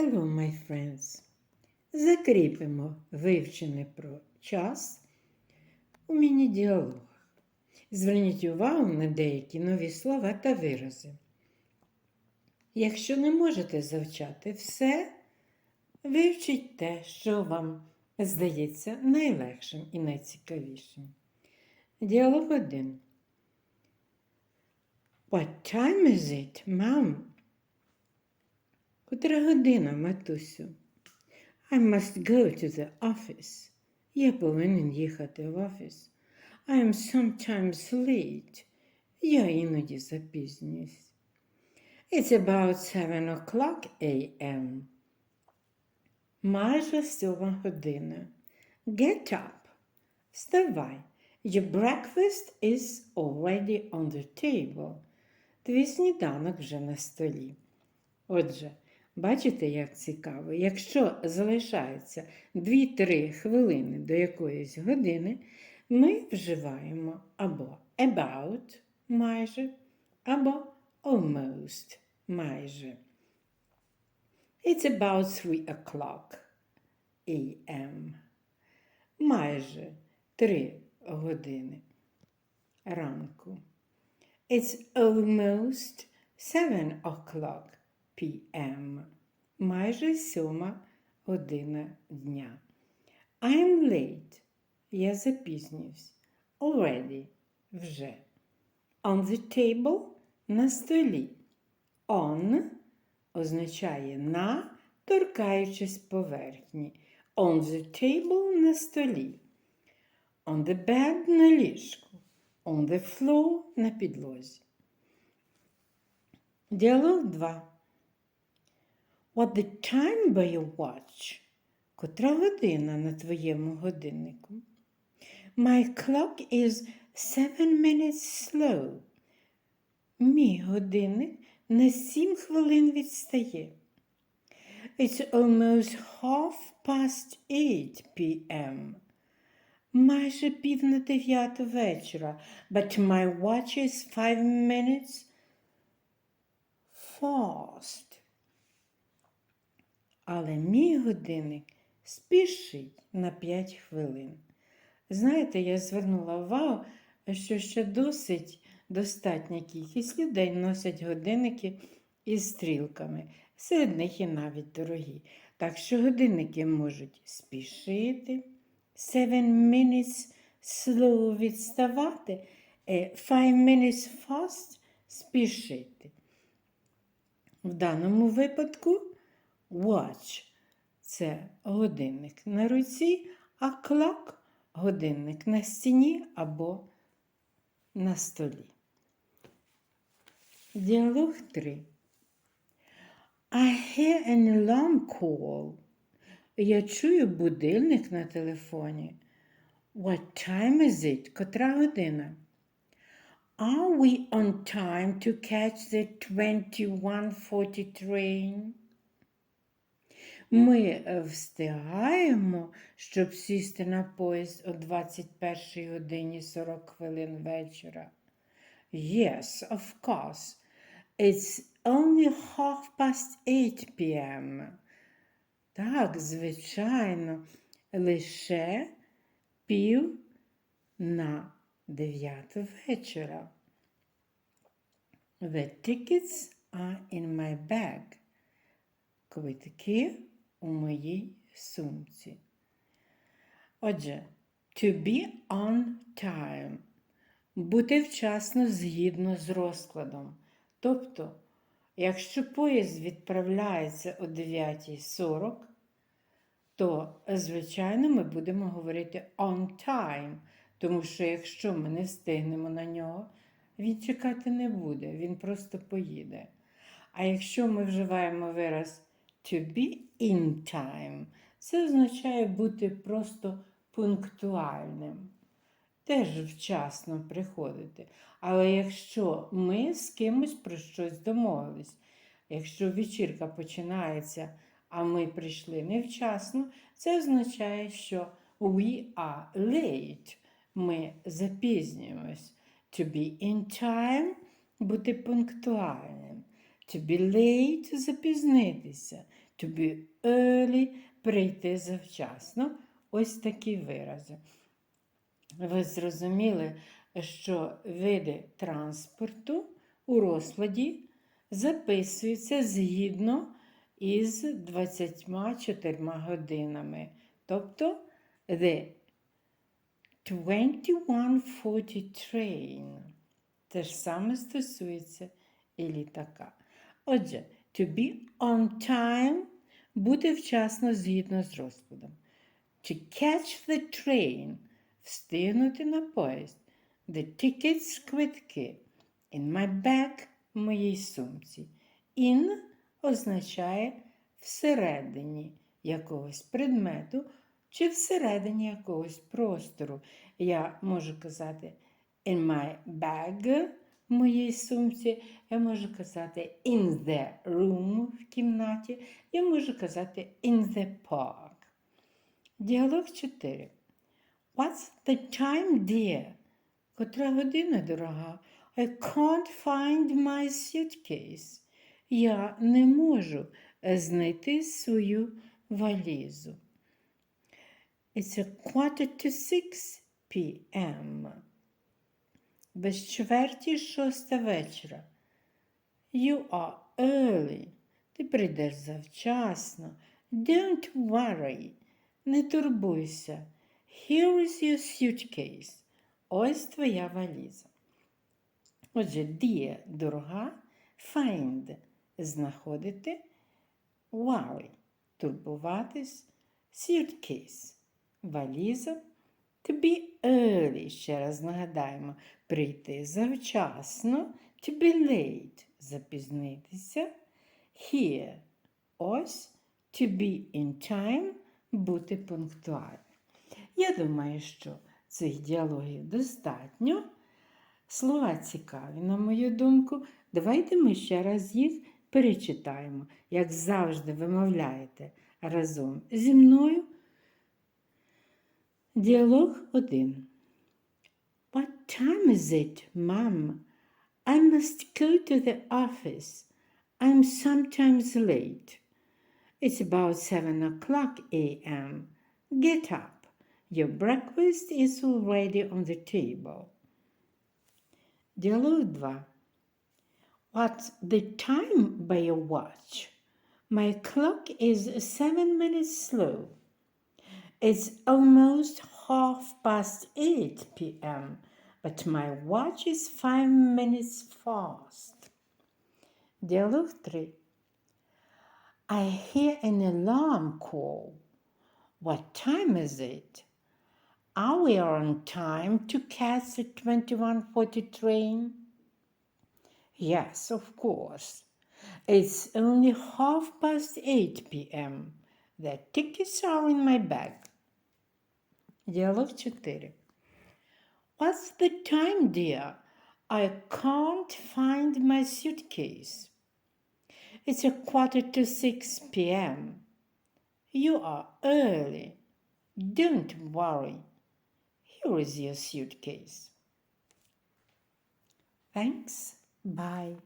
Hello, my friends. Закріпимо вивчене про час у міні-діалогах. Зверніть увагу на деякі нові слова та вирази. Якщо не можете завчати все, вивчіть те, що вам здається найлегшим і найцікавішим. Діалог 1. What time is it, mom? Котра година, матусю? I must go to the office. Я повинен їхати в офіс. I am sometimes late. Я іноді запізнююсь. It's about seven o'clock a.m. Майже сьома година. Get up. Вставай. Your breakfast is already on the table. Твій сніданок вже на столі. Отже, бачите, як цікаво, якщо залишається 2-3 хвилини до якоїсь години, ми вживаємо або about майже, або almost майже. It's about 3 o'clock a.m. Майже 3 години ранку. It's almost 7 o'clock p.m. Майже сьома година дня. I'm late. Я запізнююсь. Already. Вже. On the table на столі. On означає на, торкаючись поверхні. On the table на столі. On the bed на ліжку. On the floor на підлозі. Діалог 2. What the time by your watch? Котра година на твоєму годиннику? My clock is seven minutes slow. Мій годинник на сім хвилин відстає. It's almost half past eight p.m. Майже пів на дев'яту вечора, but my watch is five minutes fast. Але мій годинник спішить на 5 хвилин. Знаєте, я звернула увагу, що ще досить достатня кількість людей носять годинники із стрілками. Серед них і навіть дорогі. Так що годинники можуть спішити. Seven minutes slow відставати, е, five minutes fast спішити. В даному випадку watch це годинник на руці, а clock – годинник на стіні або на столі. Діалог 3. I hear an alarm call. Я чую будильник на телефоні. What time is it? Котра година? Are we on time to catch the 2140 train? Ми е, встигаємо, щоб сісти на поїзд о 21 годині 40 хвилин вечора. Yes, of course. It's only half past 8 p.m. Так, звичайно, лише пів на дев'яту вечора. The tickets are in my bag. Квитки у моїй сумці. Отже, to be on time. Бути вчасно згідно з розкладом. Тобто, якщо поїзд відправляється о 9.40, то, звичайно, ми будемо говорити on time, тому що якщо ми не встигнемо на нього, він чекати не буде, він просто поїде. А якщо ми вживаємо вираз to be in time, це означає бути просто пунктуальним. Теж вчасно приходити. Але якщо ми з кимось про щось домовились, якщо вечірка починається, а ми прийшли невчасно, це означає, що we are late. Ми запізнюємось. To be in time бути пунктуальним. To be late запізнитися. To be early прийти завчасно. Ось такі вирази. Ви зрозуміли, що види транспорту у розкладі записуються згідно із 24 годинами. Тобто the 2140 train. Те ж саме стосується і літака. Отже, to be on time бути вчасно згідно з розкладом. To catch the train встигнути на поїзд. The tickets квитки. In my bag в моїй сумці. In означає всередині якогось предмету чи всередині якогось простору. Я можу казати in my bag в моїй сумці. Я можу казати in the room в кімнаті. Я можу казати in the park. Діалог 4. What's the time, dear? Котра година, дорога? I can't find my suitcase. Я не можу знайти свою валізу. It's a quarter to six p.m. Без чверті шоста вечора. You are early. Ти прийдеш завчасно. Don't worry. Не турбуйся. Here is your suitcase. Ось твоя валіза. Отже, dear – дорога, find – знаходити, worry – турбуватись, suitcase – валіза, be early, ще раз нагадаємо, прийти завчасно, to be late – запізнитися, here – ось, to be in time – бути пунктуальним. Я думаю, що цих діалогів достатньо. Слова цікаві, на мою думку. Давайте ми ще раз їх перечитаємо, як завжди вимовляєте разом зі мною. Діалог 1. What time is it, mom? I must go to the office. I'm sometimes late. It's about seven o'clock a.m. Get up. Your breakfast is already on the table. Діалог 2. What's the time by your watch? My clock is seven minutes slow. It's almost half past 8 p.m., but my watch is five minutes fast. Dialogue 3. I hear an alarm call. What time is it? Are we on time to catch the 2140 train? Yes, of course. It's only half past 8 p.m. The tickets are in my bag. Діалог 4. What's the time, dear? I can't find my suitcase. It's a quarter to 6 p.m. You are early. Don't worry. Here is your suitcase. Thanks. Bye.